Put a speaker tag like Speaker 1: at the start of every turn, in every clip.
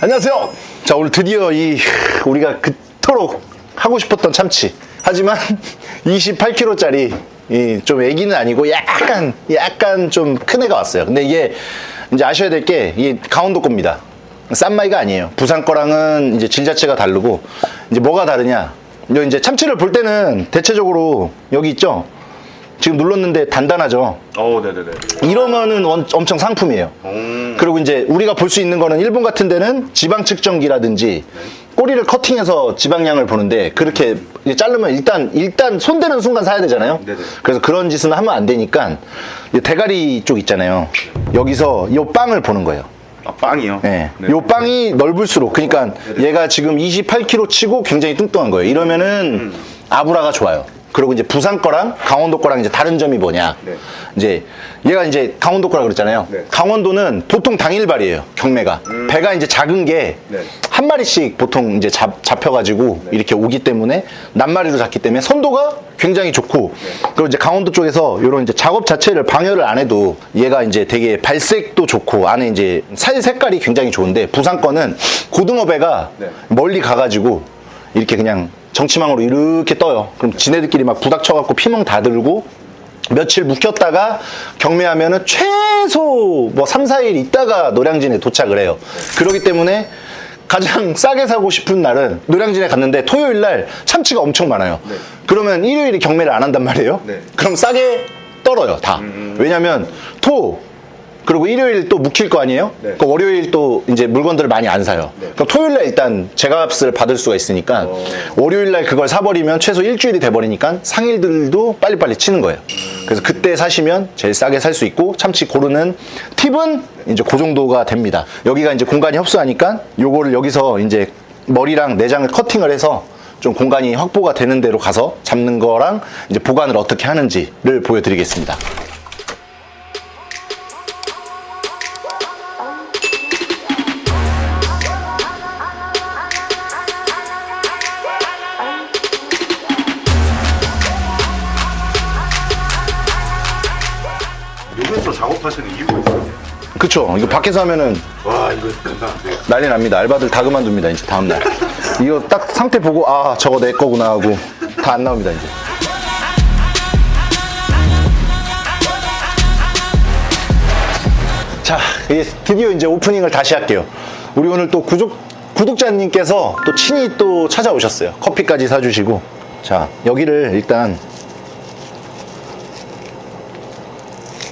Speaker 1: 안녕하세요. 자, 오늘 드디어 이 우리가 그토록 하고 싶었던 참치. 하지만 28kg짜리 이 좀 애기는 아니고 약간 약간 좀 큰 애가 왔어요. 근데 이게 이제 아셔야 될 게 이게 강원도 겁니다. 싼 마이가 아니에요. 부산 거랑은 이제 질 자체가 다르고 이제 뭐가 다르냐? 요 이제 참치를 볼 때는 대체적으로 여기 있죠. 지금 눌렀는데 단단하죠.
Speaker 2: 어, 네네네.
Speaker 1: 이러면은 원- 엄청 상품이에요.
Speaker 2: 음.
Speaker 1: 그리고 이제 우리가 볼 수 있는 거는 일본 같은 데는 지방 측정기라든지 꼬리를 커팅해서 지방량을 보는데 그렇게 이제 자르면 일단 일단 손대는 순간 사야 되잖아요.
Speaker 2: 네네.
Speaker 1: 그래서 그런 짓은 하면 안 되니까 이 대가리 쪽 있잖아요. 여기서 요 빵을 보는 거예요.
Speaker 2: 아, 빵이요?
Speaker 1: 예.
Speaker 2: 네.
Speaker 1: 요 빵이 넓을수록 그러니까 얘가 지금 28kg 치고 굉장히 뚱뚱한 거예요. 이러면은 아브라가 좋아요. 그리고 이제 부산 거랑 강원도 거랑 이제 다른 점이 뭐냐?
Speaker 2: 네.
Speaker 1: 이제 얘가 이제 강원도 거라 그랬잖아요.
Speaker 2: 네.
Speaker 1: 강원도는 보통 당일발이에요. 경매가. 배가 이제 작은 게한
Speaker 2: 네.
Speaker 1: 마리씩 보통 이제 잡, 잡혀가지고 이렇게 오기 때문에 낱마리로 잡기 때문에 선도가 굉장히 좋고 그리고 이제 강원도 쪽에서 이런 이제 작업 자체를 방열을 안 해도 얘가 이제 되게 발색도 좋고 안에 이제 살 색깔이 굉장히 좋은데 부산 거는 고등어 배가
Speaker 2: 네.
Speaker 1: 멀리 가가지고 이렇게 그냥 정치망으로 이렇게 떠요. 그럼 지네들끼리 막 부닥쳐갖고 피멍 다 들고 며칠 묵혔다가 경매하면은 최소 뭐 3, 4일 있다가 노량진에 도착을 해요. 그렇기 때문에 가장 싸게 사고 싶은 날은 노량진에 갔는데 토요일 날 참치가 엄청 많아요.
Speaker 2: 네.
Speaker 1: 그러면 일요일에 경매를 안 한단 말이에요.
Speaker 2: 네.
Speaker 1: 그럼 싸게 떨어요, 다. 왜냐면 토, 그리고 일요일 또 묵힐 거 아니에요?
Speaker 2: 네.
Speaker 1: 그 월요일 또 이제 물건들을 많이 안 사요.
Speaker 2: 네.
Speaker 1: 그럼 토요일 날 일단 제값을 받을 수가 있으니까
Speaker 2: 어.
Speaker 1: 월요일 날 그걸 사버리면 최소 일주일이 돼버리니까 상일들도 빨리빨리 치는 거예요. 그래서 그때 사시면 제일 싸게 살 수 있고 참치 고르는 팁은 이제 그 정도가 됩니다. 여기가 이제 공간이 협소하니까 요거를 여기서 이제 머리랑 내장을 커팅을 해서 좀 공간이 확보가 되는 대로 가서 잡는 거랑 이제 보관을 어떻게 하는지를 보여드리겠습니다.
Speaker 2: 여기서 작업하시는 이유가 있어요?
Speaker 1: 그쵸? 이거 밖에서 하면은
Speaker 2: 와, 이거 감당 안 돼요.
Speaker 1: 난리 납니다. 알바들 다 그만둡니다. 이제 다음날. 이거 딱 상태 보고 아 저거 내 거구나 하고 다 안 나옵니다 이제. 자, 이제 드디어 이제 오프닝을 다시 할게요. 우리 오늘 또 구독 구독자님께서 또 친히 또 찾아오셨어요. 커피까지 사주시고. 자, 여기를 일단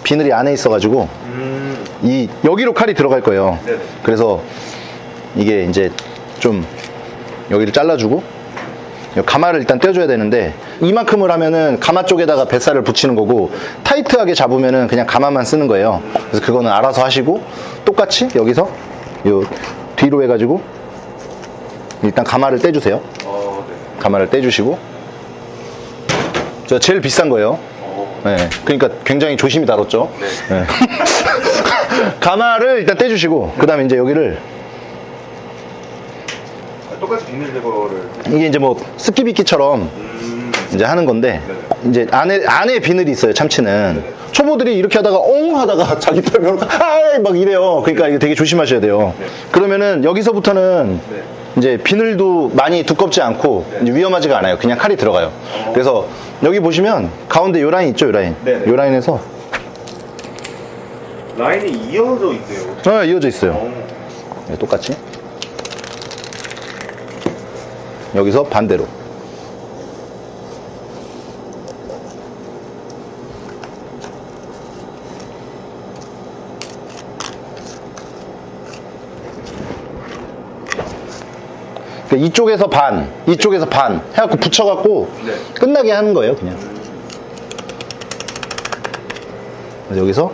Speaker 1: 비늘이 안에 있어가지고 이 여기로 칼이 들어갈 거예요.
Speaker 2: 네네.
Speaker 1: 그래서 이게 이제 좀 여기를 잘라주고 이 가마를 일단 떼줘야 되는데 이만큼을 하면은 가마 쪽에다가 뱃살을 붙이는 거고 타이트하게 잡으면은 그냥 가마만 쓰는 거예요. 그래서 그거는 알아서 하시고 똑같이 여기서 요 뒤로 해가지고 일단 가마를 떼주세요.
Speaker 2: 어, 네.
Speaker 1: 가마를 떼주시고 저 제일 비싼 거예요.
Speaker 2: 어,
Speaker 1: 네, 그러니까 굉장히 조심히 다뤘죠.
Speaker 2: 네.
Speaker 1: 네. 가마를 일단 떼주시고 그 다음에 이제 여기를
Speaker 2: 아, 똑같이 비닐 제거를.
Speaker 1: 이게 이제 뭐 스키비키처럼
Speaker 2: 음,
Speaker 1: 이제 하는 건데 이제 안에 안에 비늘이 있어요 참치는. 초보들이 이렇게 하다가 엉 하다가 자기 털면 아막 이래요. 그러니까 이거 되게 조심하셔야 돼요. 그러면은 여기서부터는
Speaker 2: 네.
Speaker 1: 이제 비늘도 많이 두껍지 않고 이제 위험하지가 않아요. 그냥 칼이 들어가요. 그래서 여기 보시면 가운데 요 라인 있죠 요 라인?
Speaker 2: 네네.
Speaker 1: 요 라인에서.
Speaker 2: 라인이 이어져 있네요.
Speaker 1: 아, 이어져 있어요.
Speaker 2: 어,
Speaker 1: 네, 똑같이. 여기서 반대로 그러니까 이쪽에서 반, 이쪽에서 반 해갖고 붙여갖고
Speaker 2: 네.
Speaker 1: 끝나게 하는 거예요, 그냥. 그래서 여기서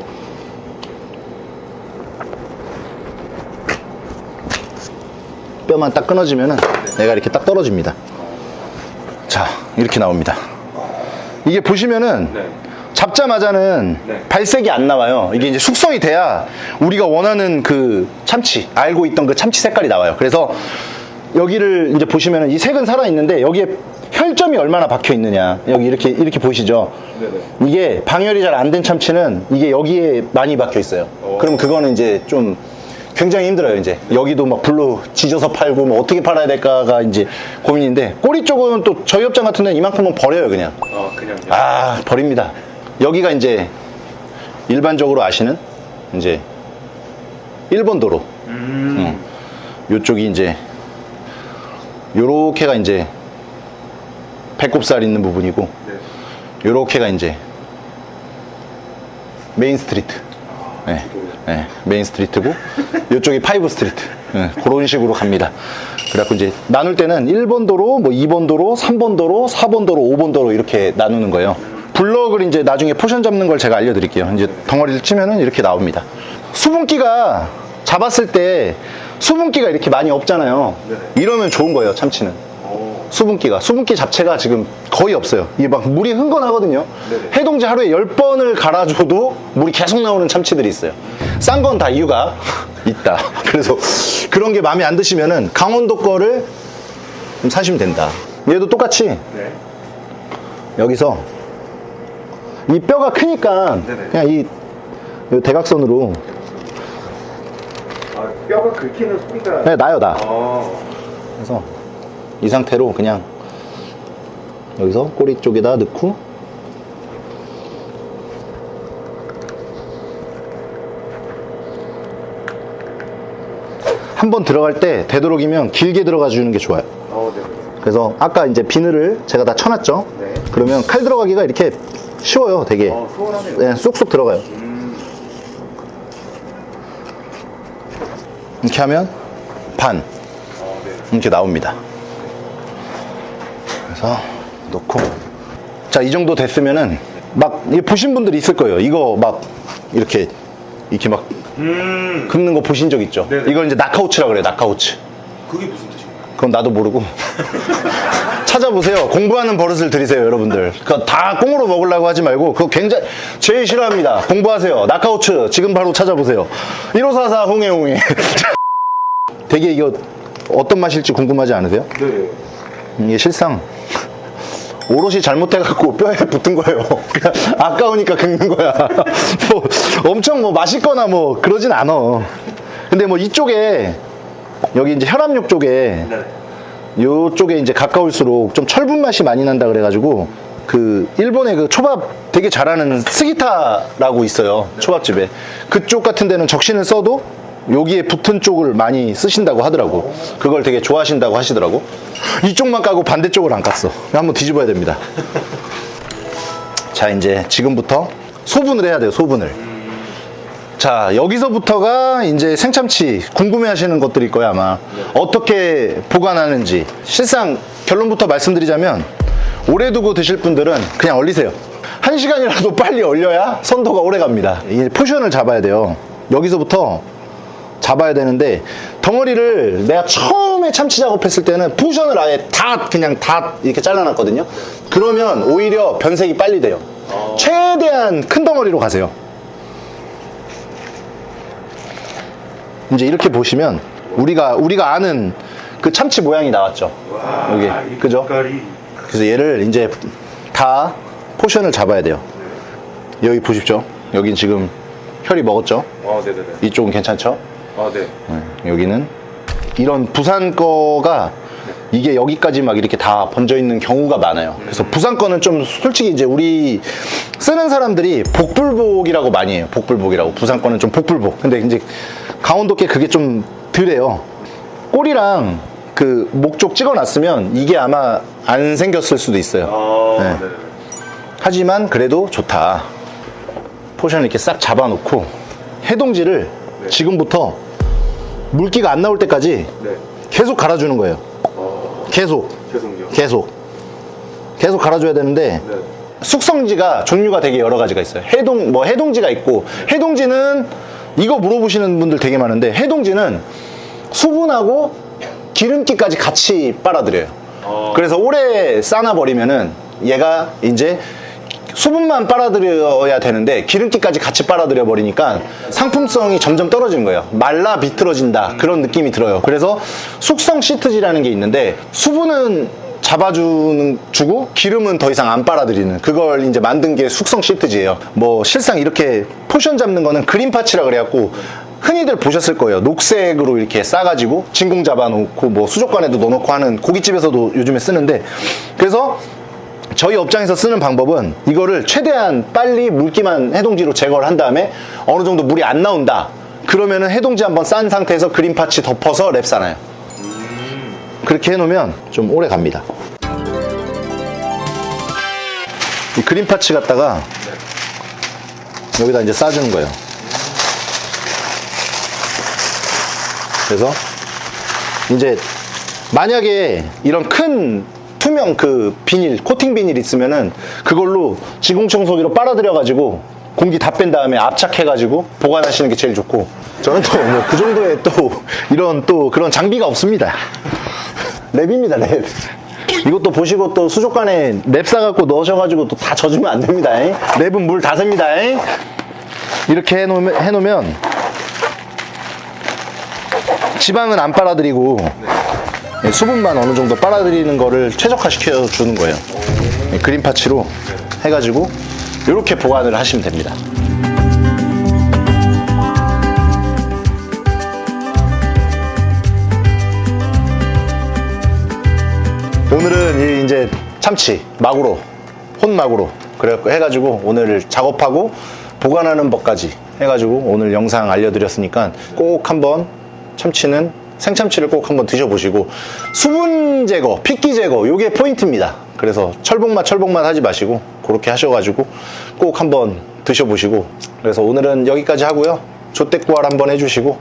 Speaker 1: 뼈만 딱 끊어지면은 얘가 이렇게 딱 떨어집니다. 자, 이렇게 나옵니다. 이게 보시면은
Speaker 2: 네.
Speaker 1: 잡자마자는
Speaker 2: 네.
Speaker 1: 발색이 안 나와요. 이게 이제 숙성이 돼야 우리가 원하는 그 참치, 알고 있던 그 참치 색깔이 나와요. 그래서 여기를 이제 보시면은 이 색은 살아 있는데 여기에 혈점이 얼마나 박혀 있느냐. 여기 이렇게 이렇게 보이시죠?
Speaker 2: 네네.
Speaker 1: 이게 방열이 잘 안 된 참치는 이게 여기에 많이 박혀 있어요.
Speaker 2: 어.
Speaker 1: 그럼 그거는 이제 좀 굉장히 힘들어요 이제 여기도 막 불로 지져서 팔고 뭐 어떻게 팔아야 될까가 이제 고민인데 꼬리 쪽은 또 저희 업장 같은 데는 이만큼은 버려요 그냥
Speaker 2: 아 그냥요?
Speaker 1: 아 버립니다 여기가 이제 일반적으로 아시는 이제 1번 도로
Speaker 2: 음.
Speaker 1: 요쪽이 이제 요렇게가 이제 배꼽살 있는 부분이고
Speaker 2: 네.
Speaker 1: 요렇게가 이제 메인 스트리트. 네, 네, 메인 스트리트고 요쪽이 파이브 스트리트. 네, 그런 식으로 갑니다. 그래갖고 이제 나눌 때는 1번 도로 뭐 2번 도로 3번 도로 4번 도로 5번 도로 이렇게 나누는 거예요. 블럭을 이제 나중에 포션 잡는 걸 제가 알려드릴게요. 이제 덩어리를 치면은 이렇게 나옵니다. 수분기가 잡았을 때 수분기가 이렇게 많이 없잖아요
Speaker 2: 네네.
Speaker 1: 이러면 좋은 거예요 참치는
Speaker 2: 오.
Speaker 1: 수분기가 수분기 자체가 지금 거의 없어요 이게 막 물이 흥건하거든요
Speaker 2: 네네.
Speaker 1: 해동제 하루에 10번을 갈아줘도 물이 계속 나오는 참치들이 있어요 싼 건 다 이유가 있다 그래서 그런 게 마음에 안 드시면은 강원도 거를 좀 사시면 된다 얘도 똑같이
Speaker 2: 네.
Speaker 1: 여기서 이 뼈가 크니까
Speaker 2: 네네.
Speaker 1: 그냥 이, 이 대각선으로
Speaker 2: 아 뼈가 긁히는 소리가.
Speaker 1: 그냥 나요 나
Speaker 2: 아.
Speaker 1: 그래서 이 상태로 그냥 여기서 꼬리 쪽에다 넣고 한 번 들어갈 때 되도록이면 길게 들어가 주는 게 좋아요.
Speaker 2: 어, 네.
Speaker 1: 그래서 아까 이제 비늘을 제가 다 쳐놨죠?
Speaker 2: 네.
Speaker 1: 그러면 칼 들어가기가 이렇게 쉬워요, 되게.
Speaker 2: 어. 네,
Speaker 1: 쑥쑥 들어가요. 이렇게 하면 반. 이렇게 나옵니다. 그래서 놓고 자 이 정도 됐으면은 막 보신 분들이 있을 거예요. 이거 막 이렇게 이렇게 막
Speaker 2: 음.
Speaker 1: 긁는 거 보신 적 있죠?
Speaker 2: 네네.
Speaker 1: 이걸 이제 나카우츠라 그래요. 나카우츠.
Speaker 2: 그게 무슨 뜻인가요?
Speaker 1: 그건 나도 모르고 찾아보세요. 공부하는 버릇을 들이세요, 여러분들. 그거 다 꽁으로 먹으려고 하지 말고 그거 굉장히 제일 싫어합니다. 공부하세요. 나카우츠 지금 바로 찾아보세요. 1544 홍해 홍해. 되게 이거 어떤 맛일지 궁금하지 않으세요?
Speaker 2: 네.
Speaker 1: 이게 실상 오롯이 잘못해갖고 뼈에 붙은 거예요. 그냥 아까우니까 긁는 거야. 뭐 엄청 뭐 맛있거나 뭐 그러진 않아. 근데 뭐 이쪽에 여기 이제 혈압육 쪽에
Speaker 2: 네.
Speaker 1: 요쪽에 이제 가까울수록 좀 철분 맛이 많이 난다 그래가지고 그 일본의 그 초밥 되게 잘하는 스기타라고 있어요 초밥집에. 그쪽 같은 데는 적신을 써도 여기에 붙은 쪽을 많이 쓰신다고 하더라고. 그걸 되게 좋아하신다고 하시더라고. 이쪽만 까고 반대쪽을 안 깠어. 한번 뒤집어야 됩니다. 자 이제 지금부터 소분을 해야 돼요 소분을 자 여기서부터가 이제 생참치 궁금해 하시는 것들일 거야 아마. 어떻게 보관하는지. 실상 결론부터 말씀드리자면 오래 두고 드실 분들은 그냥 얼리세요. 한 시간이라도 빨리 얼려야 선도가 오래 갑니다. 이 포션을 잡아야 돼요. 여기서부터 잡아야 되는데 덩어리를 내가 처음에 참치 작업했을 때는 포션을 아예 다 그냥 다 이렇게 잘라놨거든요. 그러면 오히려 변색이 빨리 돼요. 최대한 큰 덩어리로 가세요 이제 이렇게 보시면 우리가 우리가 아는 그 참치 모양이 나왔죠. 여기
Speaker 2: 아, 이
Speaker 1: 그죠? 그래서 얘를 이제 다 포션을 잡아야 돼요. 여기 보십시오. 여긴 지금 혈이 먹었죠.
Speaker 2: 어, 네네네.
Speaker 1: 이쪽은 괜찮죠.
Speaker 2: 아, 네.
Speaker 1: 네, 여기는 이런 부산 거가 이게 여기까지 막 이렇게 다 번져 있는 경우가 많아요. 그래서 부산 거는 좀 솔직히 이제 우리 쓰는 사람들이 복불복이라고 많이 해요. 복불복이라고. 부산 거는 좀 복불복. 근데 이제 강원도 게 그게 좀 덜해요. 꼬리랑 그 목쪽 찍어 놨으면 이게 아마 안 생겼을 수도 있어요.
Speaker 2: 아,
Speaker 1: 네.
Speaker 2: 네. 네네.
Speaker 1: 하지만 그래도 좋다. 포션을 이렇게 싹 잡아놓고 해동지를
Speaker 2: 네.
Speaker 1: 지금부터 물기가 안 나올 때까지
Speaker 2: 네.
Speaker 1: 계속 갈아주는 거예요.
Speaker 2: 어,
Speaker 1: 계속,
Speaker 2: 죄송해요.
Speaker 1: 계속. 계속 갈아줘야 되는데
Speaker 2: 네.
Speaker 1: 숙성지가 종류가 되게 여러 가지가 있어요. 해동, 뭐 해동지가 있고 해동지는 이거 물어보시는 분들 되게 많은데 해동지는 수분하고 기름기까지 같이 빨아들여요.
Speaker 2: 어.
Speaker 1: 그래서 오래 싸놔버리면은 얘가 이제 수분만 빨아들여야 되는데 기름기까지 같이 빨아들여 버리니까 상품성이 점점 떨어지는 거예요. 말라 비틀어진다 그런 느낌이 들어요. 그래서 숙성 시트지라는 게 있는데 수분은 잡아주는 주고 기름은 더 이상 안 빨아들이는 그걸 이제 만든 게 숙성 시트지예요. 뭐 실상 이렇게 포션 잡는 거는 그린 파츠라 그래갖고 흔히들 보셨을 거예요. 녹색으로 이렇게 싸가지고 진공 잡아놓고 뭐 수족관에도 넣어놓고 하는 고깃집에서도 요즘에 쓰는데 그래서 저희 업장에서 쓰는 방법은 이거를 최대한 빨리 물기만 해동지로 제거를 한 다음에 어느 정도 물이 안 나온다. 그러면은 해동지 한번 싼 상태에서 그린 파츠 덮어서 랩 싸나요. 그렇게 해놓으면 좀 오래 갑니다. 이 그린 파츠 갖다가 여기다 이제 싸주는 거예요. 그래서 이제 만약에 이런 큰 투명 그 비닐, 코팅 비닐 있으면은 그걸로 지공청소기로 빨아들여 가지고 공기 다 뺀 다음에 압착해 가지고 보관하시는 게 제일 좋고 저는 또 뭐 그 정도의 또 이런 또 그런 장비가 없습니다. 랩입니다, 랩. 이것도 보시고 또 수족관에 랩 싸갖고 넣으셔가지고 또 다 젖으면 안 됩니다. 잉? 랩은 물 다 셉니다. 잉? 이렇게 해놓으면, 해놓으면 지방은 안 빨아들이고 예, 수분만 어느 정도 빨아들이는 거를 최적화시켜 주는 거예요. 예, 그린 파츠로 해가지고 이렇게 보관을 하시면 됩니다. 오늘은 이 이제 참치 마구로 혼마구로 그래갖고 해가지고 오늘 작업하고 보관하는 법까지 해가지고 오늘 영상 알려드렸으니까 꼭 한번 참치는 생참치를 꼭 한번 드셔보시고 수분 제거, 핏기 제거 요게 포인트입니다. 그래서 철봉맛 철봉맛 하지 마시고 그렇게 하셔가지고 꼭 한번 드셔보시고 그래서 오늘은 여기까지 하고요. 조떼꾸알 한번 해주시고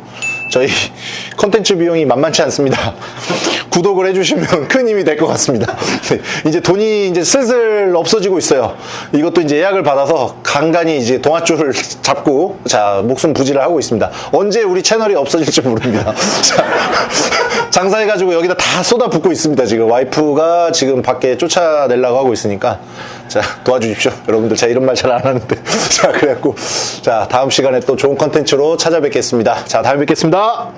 Speaker 1: 저희 컨텐츠 비용이 만만치 않습니다. 구독을 해주시면 큰 힘이 될 것 같습니다. 네, 이제 돈이 이제 슬슬 없어지고 있어요. 이것도 이제 예약을 받아서 간간히 이제 동아줄을 잡고 자 목숨 부지를 하고 있습니다. 언제 우리 채널이 없어질지 모릅니다. 자, 장사해가지고 여기다 다 쏟아붓고 있습니다. 지금 와이프가 지금 밖에 쫓아내려고 하고 있으니까 자 도와주십시오. 여러분들 제가 이런 말 잘 안 하는데 자 그래갖고 자 다음 시간에 또 좋은 컨텐츠로 찾아뵙겠습니다. 자 다음에 뵙겠습니다.